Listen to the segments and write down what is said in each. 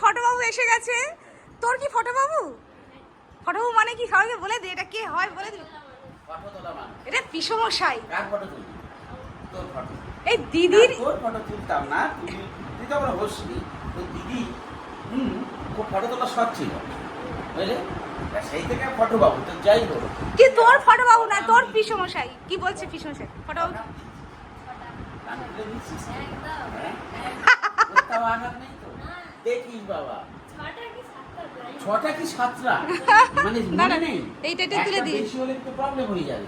ফটোবাবু এসে গেছে। তোর কি ফটোবাবু? ফটোবাবু মানে কি? সবাইকে বলে দে এটা কে হয় বলে দে। ফটো তোলা মানে এটা পিসমশাই ফটো ফটো। এই দিদির ফটো তুলতাম না তুই তো আমরা বসবি তোর দিদি হুম ও ফটো তোলা শখ ছিল। বুঝলে? সেই থেকে ফটো পাবো তো যাই হোক। কি তোর ফটোবাবু না তোর পিসমশাই। কি বলছে পিসমশাই? খুলে নিচ্ছিস? একদম দেখিস বাবা। ছটা কি সাতটা? মানে মনে নেই? এইটা একটু তুলে দিই। বেশি হলে তো প্রবলেম হয়ে যাবে।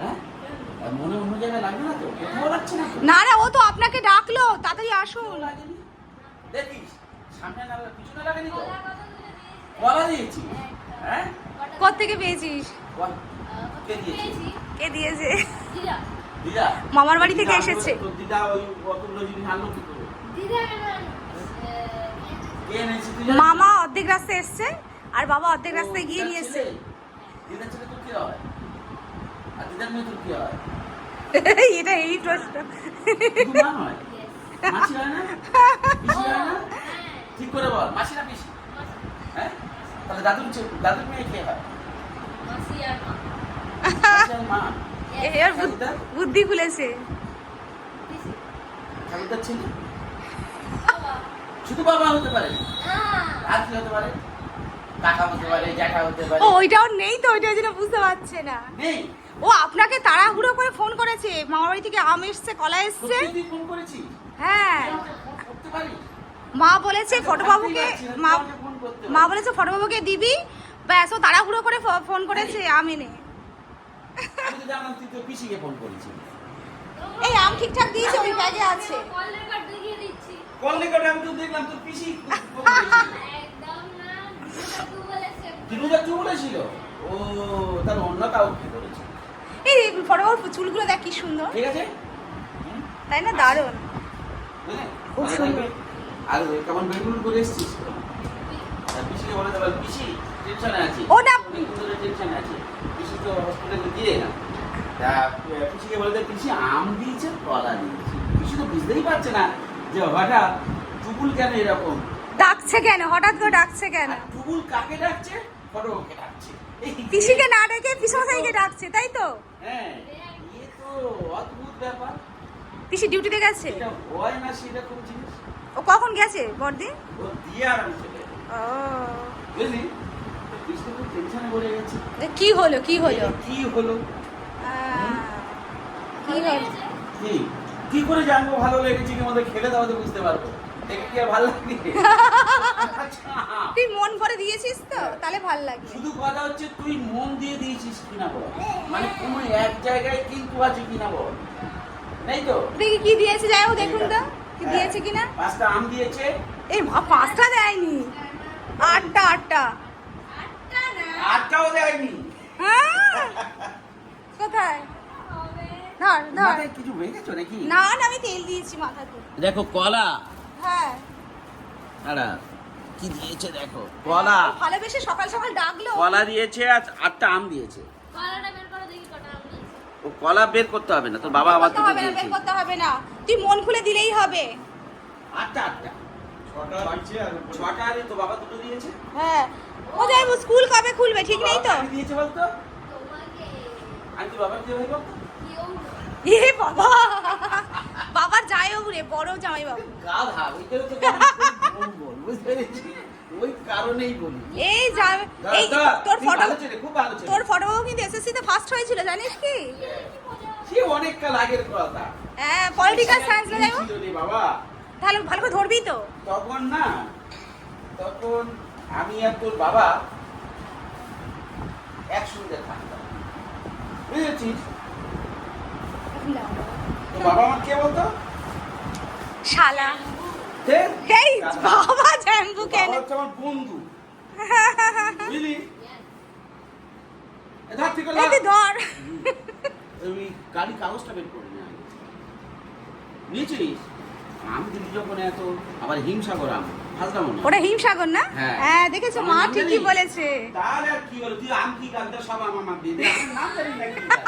হ্যাঁ? মনে অন্য জায়গায় লাগবে না তো? কোথাও লাগছে না না না ও তো আপনাকে ডাকলো। তাড়াতাড়ি আসুন দেখিস সামনে না পিছনে লাগেনি তো? কলা কত দিয়েছে হ্যাঁ? কোত্থেকে পেয়েছিস? কে দিয়েছে? কে দিয়েছে? দিদা। দিদা? মামার বাড়ি থেকে এসেছে। দিদা ওই অতগুলো জিনিস আনলো কি করে? দিদা কেন কে এনেছে তুই জানিস? মামা অর্ধেক রাস্তায় এসছে আর বাবা অর্ধেক রাস্তায় গিয়ে নিয়ে এসছে। এটা এই প্রশ্ন। হয় না? পিসি হয় না? ঠিক করে বল মাসি না পিসি? হ্যাঁ? তাহলে দাদুর দাদুর মেয়ে কে হয়? মাসি আর মা। মাসি আর মা? এর বুদ্ধি খুলেছে। ঠাকুরদার ছেলে? শুধু বাবা হতে পারে না আর কি হতে পারে কাকা হতে পারে জ্যাঠা হতে পারে। ও ওইটাও নেই তো ওইটা ওই জন্য বুঝতে পারছে না। নেই। ও আপনাকে তাড়াহুড়ো করে ফোন করেছে মামার বাড়ি থেকে আম এসছে কলা এসছে? ফোন করেছিস? হ্যাঁ। করতে মা বলেছে ফটোবাবুকে মা মা বলেছে ফটোবাবুকে দিবি ব্যাস ও তাড়াহুড়ো করে ফো- ফোন করেছে আম এনে। এই আম ঠিকঠাক দিয়েছে ওই ব্যাগে আছে। কল রেকর্ড দেখিয়ে দিচ্ছি কল রেকর্ডে আমি তো দেখলাম তোর পিসি একদম না তু বলেছে। বলেছিল? ও তার অন্য কাউকে করেছে এই ফটোবাবুর চুলগুলো দেখ কি সুন্দর। ঠিক আছে? তাই না? দারুণ। বুঝলে? খুব সুন্দর। আর কেমন বেগুন করে এসছিস পিসিকে বলে দেবে পিসি টেনশনে আছি। ও না। টেনশনে আছে। পিসি তো হসপিটালে দিয়ে না তা পিসিকে বলে দেবে পিসি আম দিয়েছে কলা দিয়েছে। পিসি তো বুঝতেই পারছে না। যে হঠাৎ টুকুল কেন এরকম? ডাকছে কেন? হঠাৎ করে ডাকছে কেন? টুকুল কাকে ডাকছে? ফটোকে ডাকছে। পিসিকে না ডেকে পিসমশাইকে ডাকছে তাই তো? হ্যাঁ এ তো অদ্ভুত ব্যাপার। পিসি ডিউটিতে গেছে? এটা হয় না সেরকম জিনিস? ও কখন গেছে বর্দি? ও দিয়ে আর। ও। বুঝলি? টেনশনে পড়ে গেছে। কি হলো কি হলো? কি হলো? কি কি হলো? কি? কি করে জানব? ভালো লেগেছে কি আমাদের খেলে দাও তো বুঝতে পারব। দেখে কি আর ভালো লাগে? তুই মন ভরে দিয়েছিস তো? তাহলে ভালো লাগে শুধু কথা হচ্ছে তুই মন দিয়ে দিয়েছিস কিনা বল। মানে কোনো এক জায়গায় কিন্তু আছে কিনা বল। নেই তো? দেখি কি দিয়েছে যাই হোক দেখুন তো কি হ্যাঁ। দিয়েছে কিনা। পাঁচটা আম দিয়েছে। এই মা পাঁচটা দেয়নি। আটটা আটটা আটটা। আটটাও দেয়নি। হ্যাঁ? কোথায়? ধর ধর। মাথায় কিছু ভেঙেছো নাকি? না না আমি তেল দিয়েছি মাথাতে। দেখো কলা। হ্যাঁ। আড়া কি দিয়েছে দেখো কলা। ভালোবেসে সকাল সকাল ডাকলো। কলা দিয়েছে আর আটটা আম দিয়েছে। কলাটা বের করো দেখি কটা আম ও কলা বের করতে হবে না তোর বাবা আবার দুটো দিয়েছে। বের করতে হবে না। তুই মন খুলে দিলেই হবে। আটটা আটটা। ছটা আরে তো বাবা দুটো দিয়েছে? হ্যাঁ। ও যাই স্কুল কবে খুলবে? ঠিক নেই তো। দিয়েছে বলতো? তোমাকে আমি তো বাবা দিয়ে ভাই বলতো? এ বাবা। যাই হোক রে বড় জামাই বাবু গাধা ওইটাও তো বল বল বুঝতে পেরেছি ওই কারণেই বলি। এই যা এই তোর ফটো ভালো ছেলে, খুব ভালো ছেলে। তোর ফটো কিন্তু এসএসসি তে ফার্স্ট হয়েছিল জানিস কি? সে অনেক কাল আগের কথা। হ্যাঁ পলিটিক্যাল সায়েন্স রে বাবা। তাহলে ভালো করে ধরবি তো। তখন না তখন আমি আর তোর বাবা একসঙ্গে থাকতাম। বুঝেছিস? বাবা আমার কে বলতো? শালা। এই বাবা জ্যাম্বু কেন। আমার বন্ধু। বুঝলি? ধর ঠিক এই ধর। ওই গাড়ি কাগজটা বের করে নে আগে। আমি দিদি যখন এত আবার হিমসাগর আম হয়। ওটা হিমসাগর না? হ্যাঁ। হ্যাঁ দেখেছ মা ঠিকই বলেছে। তাহলে আর কি হলো? তুই আম কি কালটা সব আমার দিয়ে দে। নাম জানি না কি জানি।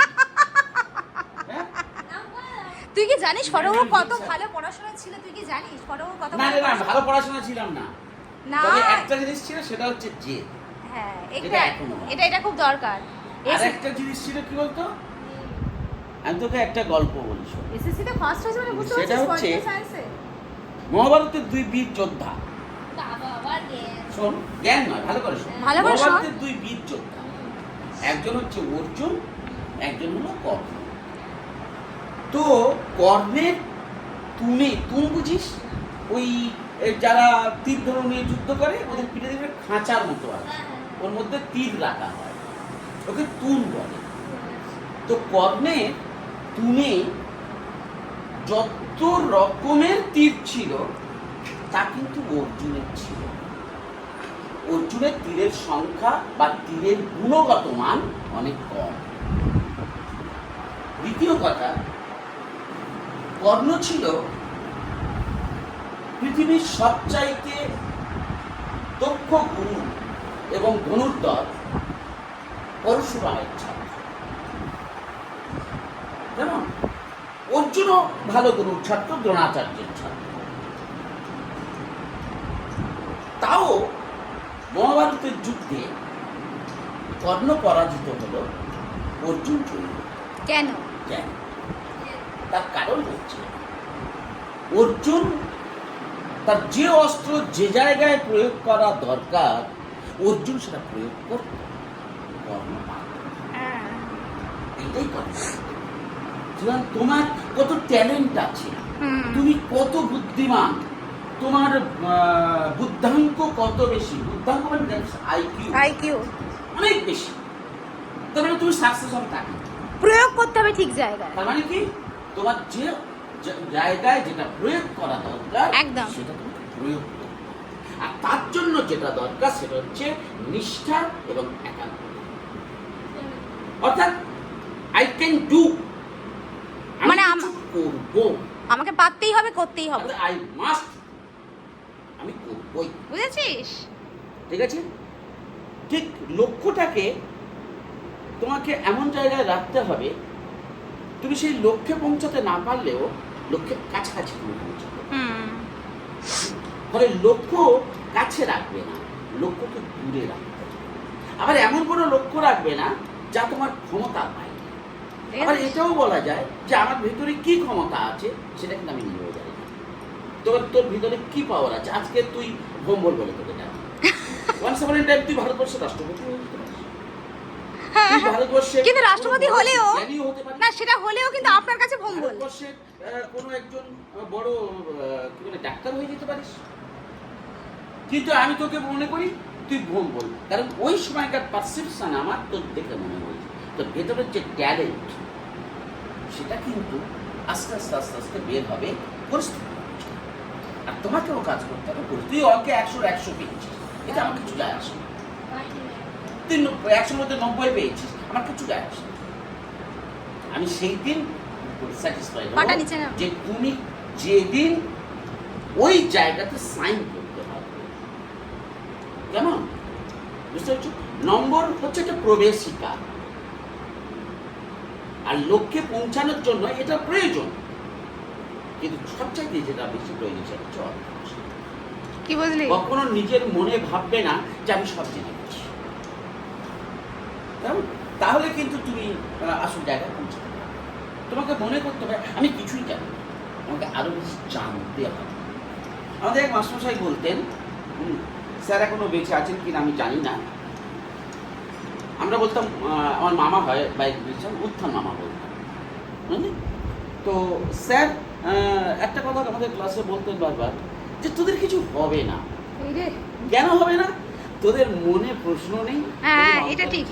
হ্যাঁ? নাম বলো তুই কি জানিস ফটো হ্যাঁ, কত ভালো পড়াশোনা ছিল? তুই কি জানিস ফটো কত না না ভালো পড়াশোনা ছিলাম না। না। একটা জিনিস ছিল সেটা হচ্ছে জেদ হ্যাঁ এটা এটা এটা খুব দরকার। আর একটা জিনিস ছিল কি বলতো? আমি তোকে একটা গল্প বলি। এসএসসি তে ফার্স্ট হয়েছে মানে বুঝতে সেটা পারছিস হচ্ছে- সায়েন্সে মহাভারতের দুই বীর যোদ্ধা। শোন জ্ঞান নয় ভালো করে শোন। ভালো করে শোন। মহাভারতের দুই বীর যোদ্ধা। একজন হচ্ছে অর্জুন একজন হলো কর্ণ। তো কর্ণের তুমি তুম বুঝিস? ওই যারা তীর ধনুক নিয়ে যুদ্ধ করে ওদের পিঠে দেখবে খাঁচার মতো আছে ওর মধ্যে তীর রাখা হয়। ওকে তুন বলে। তো কর্ণে তুনে যত রকমের তীর ছিল তা কিন্তু অর্জুনের ছিল। অর্জুনের তীরের সংখ্যা বা তীরের গুণগত মান অনেক কম। দ্বিতীয় কথা কর্ণ ছিল পৃথিবীর সবচাইতে দক্ষ গুরু এবং ধনুর্ধর পরশুরামের ছাত্র। যেমন অর্জুনও ভালো গুরুর ছাত্র দ্রোণাচার্যের ছাত্র। তাও মহাভারতের যুদ্ধে কর্ণ পরাজিত হলো অর্জুন কেন? কেন? তার কারণ হচ্ছে অর্জুন তার যে অস্ত্র যে জায়গায় প্রয়োগ করা দরকার অর্জুন সেটা প্রয়োগ করত। হ্যাঁ। এটাই সুতরাং তোমার কত ট্যালেন্ট আছে তুমি কত বুদ্ধিমান তোমার বুদ্ধাঙ্ক কত বেশি? বুদ্ধাঙ্ক মানে আইকিউ আইকিউ অনেক বেশি। তার মানে তুমি সাকসেস হবে তাকে প্রয়োগ করতে হবে ঠিক জায়গায়। তার মানে কি? তোমার যে জায়গায় যেটা প্রয়োগ করা দরকার একদম। সেটা তুমি প্রয়োগ আর তার জন্য যেটা দরকার সেটা হচ্ছে নিষ্ঠা এবং একান্ত অর্থাৎ আই ক্যান ডু মানে আম- করব। আমাকে পারতেই হবে করতেই হবে। আই মাস্ট আমি করবই। বুঝেছিস? ঠিক আছে? ঠিক লক্ষ্যটাকে তোমাকে এমন জায়গায় রাখতে হবে তুমি সেই লক্ষ্যে পৌঁছাতে না পারলেও লক্ষ্যের কাছাকাছি তুমি পৌঁছাতে ফলে লক্ষ্য কাছে রাখবে না লক্ষ্যকে দূরে রাখবে। আবার এমন কোনো লক্ষ্য রাখবে না যা তোমার ক্ষমতা পায় আবার এটাও বলা যায় যে আমার ভিতরে কি ক্ষমতা আছে সেটা কিন্তু আমি নিজেও জানি না। তোর তোর ভিতরে কি পাওয়ার আছে? আজকে তুই ভম্বল বলে তোকে জানি ওয়ান্স আপন টাইম তুই ভারতবর্ষের রাষ্ট্রপতি হয়ে যেতে পারিস। তুই ভারতবর্ষের কিন্তু রাষ্ট্রপতি হলেও। না সেটা হলেও কিন্তু আপনার কাছে ভঙ্গল। কোনো একজন বড় কি বলে ডাক্তার হয়ে যেতে পারিস। কিন্তু আমি তোকে মনে করি তুই ভম্বল কারণ ওই সময়কার পারসেপশন আমার তোর দেখে মনে হয়েছে তোর ভেতরের যে ট্যালেন্ট সেটা কিন্তু আস্তে আস্তে আস্তে আস্তে বের হবে পরিস্থিতি। আর তোমাকেও কাজ করতে হবে তুই অঙ্কে একশোর একশো পেয়েছিস। এটা আমার কিছু যায় আসে। তুই একশোর মধ্যে নব্বই পেয়েছিস আমার কিছু যায় আসে। আমি সেই দিন স্যাটিসফাই। যে তুমি যেদিন ওই জায়গাতে সাইন করতে কেমন? বুঝতে পারছ? নম্বর হচ্ছে একটা প্রবেশিকা। আর লক্ষ্যে পৌঁছানোর জন্য এটা প্রয়োজন। কিন্তু সবচাইতে যেটা বেশি প্রয়োজন সেটা হচ্ছে কি বুঝলি? কখনো নিজের মনে ভাববে না যে আমি সব জেনে গেছি। কেমন? তাহলে কিন্তু তুমি আসল জায়গায় পৌঁছাতে তোমাকে মনে করতে হবে আমি কিছুই জানি না। আমাকে আরও বেশি জানতে হবে। আমাদের এক মাস্টারমশাই বলতেন স্যার এখনও বেঁচে আছেন কিনা আমি জানি না। আমরা বলতাম আমার মামা হয় বাইক বলছিলাম উত্থান মামা বলতাম। বুঝলি তো স্যার একটা কথা আমাদের ক্লাসে বলতেন বারবার যে তোদের কিছু হবে না। কেন হবে না? তোদের মনে প্রশ্ন নেই? হ্যাঁ, এটা ঠিক।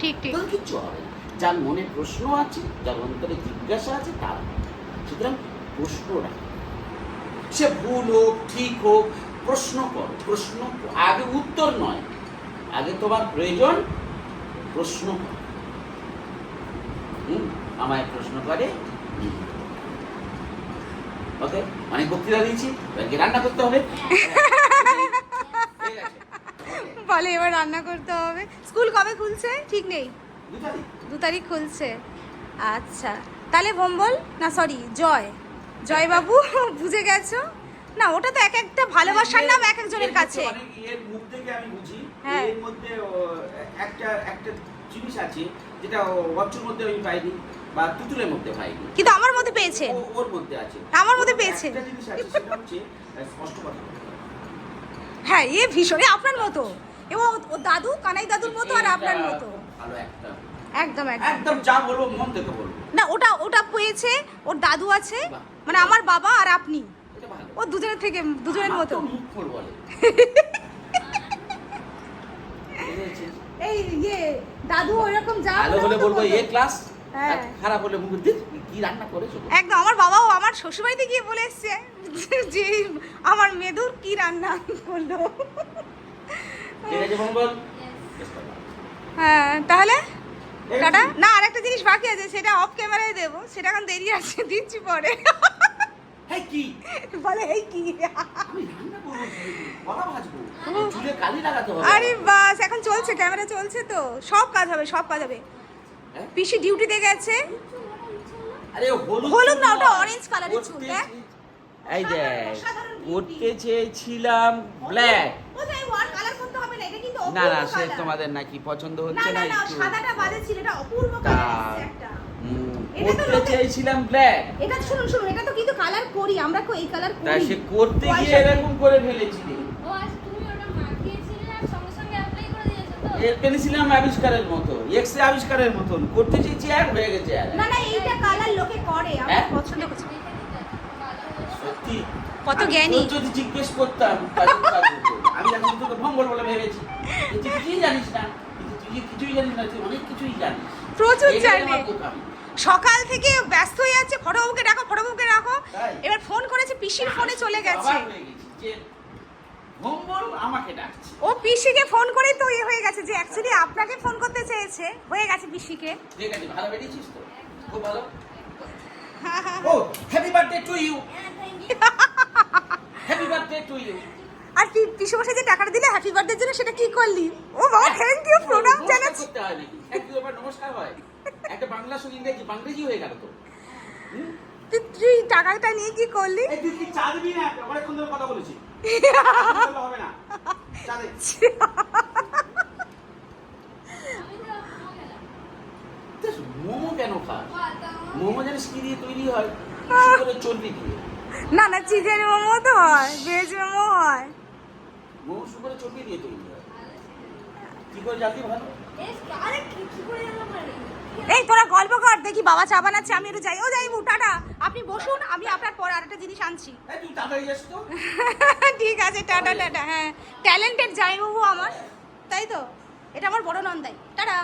ঠিক ঠিক। তোদের কিচ্ছু হবে যার মনে প্রশ্ন আছে যার অন্তরে জিজ্ঞাসা আছে তার সুতরাং প্রশ্ন রাখ। সে ভুল হোক ঠিক হোক প্রশ্ন করো। প্রশ্ন আগে উত্তর নয়। আগে তোমার প্রয়োজন প্রশ্ন করো। হুম? আমায় প্রশ্ন করে? ওকে? অনেক বক্তৃতা দিয়েছি। রান্না করতে হবে। বলে এবার রান্না করতে হবে। স্কুল কবে খুলছে? ঠিক নেই। দু তারিখ। খুলছে। আচ্ছা। তাহলে ভম্বল না সরি জয়। জয় বাবু বুঝে গেছো? না ওটা তো এক একটা ভালোবাসার নাম এক একজনের কাছে। এর মুখ থেকে আমি বুঝি। হ্যাঁ। এর মধ্যে একটা একটা জিনিস আছে যেটা ওয়াচুর মধ্যে আমি পাইনি বা তুতুলের মধ্যে পাইনি। কিন্তু আমার মধ্যে পেয়েছে। ওর মধ্যে আছে। আমার মধ্যে পেয়েছে। একটা জিনিস আছে সেটা হচ্ছে স্পষ্ট কথা হ্যাঁ এ ভীষণ আপনার মতো। এবং ও দাদু কানাই দাদুর মতো আর আপনার মতো। একদম একদম। যা বলব মন থেকে বলব। না ওটা ওটা পেয়েছে ওর দাদু আছে মানে আমার বাবা আর আপনি। ও দুজনের থেকে দুজনের মতো? এই ইয়ে দাদু ওইরকম যা ভালো হলে বলব এ ক্লাস হ্যাঁ। খারাপ হলে মুখ দিস কি রান্না করেছ একদম আমার বাবাও আমার শ্বশুরবাড়িতে গিয়ে বলে এসছে যে আমার মেদুর কি রান্না করল? হ্যাঁ তাহলে? টাটা? না আর একটা জিনিস বাকি আছে সেটা অফ ক্যামেরায় দেবো। সেটা এখন দেরি আছে দিচ্ছি পরে। কি? বলে এই আরে বাস এখন চলছে ক্যামেরা চলছে তো। সব কাজ হবে সব কাজ হবে। হ্যাঁ? পিসি ডিউটিতে গেছে। আরে হলুদ হলুদ না, ওটা চুল, দেখ। এই দেখ করতে চেয়েছিলাম ব্ল্যাক কালার করতে না না সে তোমাদের নাকি পছন্দ হচ্ছে না না না একটু? সাদাটা বাজে ছিল এটা অপূর্ব কালার একটা। তো করতে চেয়েছিলাম ব্ল্যাক এটা শুনুন শুনুন এটা তো কিন্তু কালার করি আমরা তো এই কালার করি। তাই সে করতে গিয়ে এরকম করে ফেলেছিলি। ও আজ তুমি ওটা মাখিয়েছিলে আর সঙ্গে সঙ্গে অ্যাপ্লাই করে দিয়েছ তো? এর পেনেছিলাম আবিষ্কারের মতো এক্স রে আবিষ্কারের মতন। করতে চাইছি এক হয়ে গেছে আর। না না এইটা কালার লোকে করে আমরা হ্যাঁ? পছন্দ করছি। সত্যি। কত জ্ঞানী। যদি জিজ্ঞেস করতাম কাজু কাজু তো, আমি এখন তোকে ভঙ্গল বলে ভেবেছি। কিছুই জানিস না। কিন্তু তুই যে কিছুই জানিস না তুই অনেক কিছুই জানিস। প্রচুর জানে। সকাল থেকে ব্যস্ত হয়ে যাচ্ছে ফটোবাবুকে ডাকো ফটোবাবুকে রাখো এবার ফোন করেছে পিসির ফোনে চলে গেছে। ও পিসিকে ফোন করেই তো ইয়ে হয়ে গেছে যে অ্যাকচুয়ালি আপনাকে ফোন করতে চেয়েছে। হয়ে গেছে পিসিকে। ঠিক আছে ভালো বেরিয়েছিস তো? খুব ভালো। ও হ্যাপি বার্থডে টু ইউ হ্যাঁ হ্যাপি বার্থডে টু ইউ আর কি পিসি বসে যে টাকাটা দিলে হ্যাপি বার্থডে জন্য সেটা কি করলি? ও বাবা থ্যাংক ইউ প্রণাম জানাচ্ছি। হয় নমস্কার হয়। একটা বাংলা শুনি ইংরেজি বাংরেজি হয়ে গেল তো? তুই- টাকাটা নিয়ে কি করলি? তুই কি চা দিবি না? অনেকক্ষণ ধরে কথা বলেছি। হবে না চা দে তো মোমো খেলাম তা মোমো কেন খাস? মোমো জানিস কি দিয়ে তৈরি হয়? বেশি করে চর্বি দিয়ে। না না চিকেন মোমো তো হয় ভেজ মোমো হয়। মোমো শুকরে চর্বি দিয়ে তৈরি হয় কি করে জানতি ভালো? আরে মানে? এই তোরা গল্প কর দেখি বাবা চা বানাচ্ছে আমি একটু যাই। ও যাইবু টাটা আপনি বসুন আমি আপনার পর আরেকটা জিনিস আনছি। ঠিক আছে টাটা টাটা হ্যাঁ। ট্যালেন্টেড যাইবাবু আমার তাই তো? এটা আমার বড় নন্দাই। টাটা.